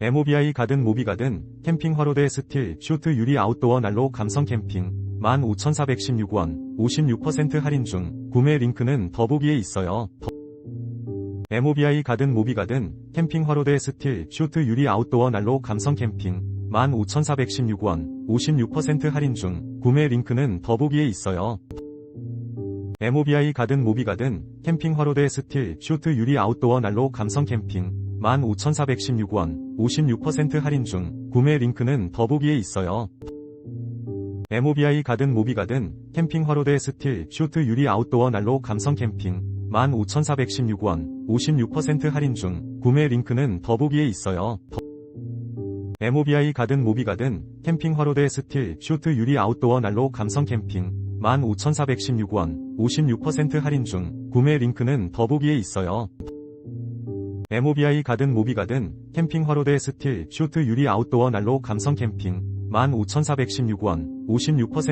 MOBI 가든 모비 가든 캠핑 화로대 스틸 쇼트 유리 아웃도어 난로 감성 캠핑 15,416원 56% 할인 중 구매 링크는 더보기에 있어요. 더- MOBI 가든 모비 가든 캠핑 화로대 스틸 쇼트 유리 아웃도어 난로 감성 캠핑 15,416원 56% 할인 중 구매 링크는 더보기에 있어요. MOBI 가든 모비 가든 캠핑 화로대 스틸 쇼트 유리 아웃도어 난로 감성 캠핑 15,416원 56% 할인 중 구매 링크는 더보기에 있어요. MOBI 가든 모비 가든 캠핑 화로대 스틸 쇼트 유리 아웃도어 난로 감성 캠핑 15,416원 56% 할인 중 구매 링크는 더보기에 있어요. MOBI 가든 모비 가든 캠핑 화로대 스틸 쇼트 유리 아웃도어 난로 감성 캠핑 15,416원 56% 할인 중 구매 링크는 더보기에 있어요. MOBI 가든 모비 가든 캠핑 화로대 스틸 쇼트 유리 아웃도어 난로 감성 캠핑 15,416원 56%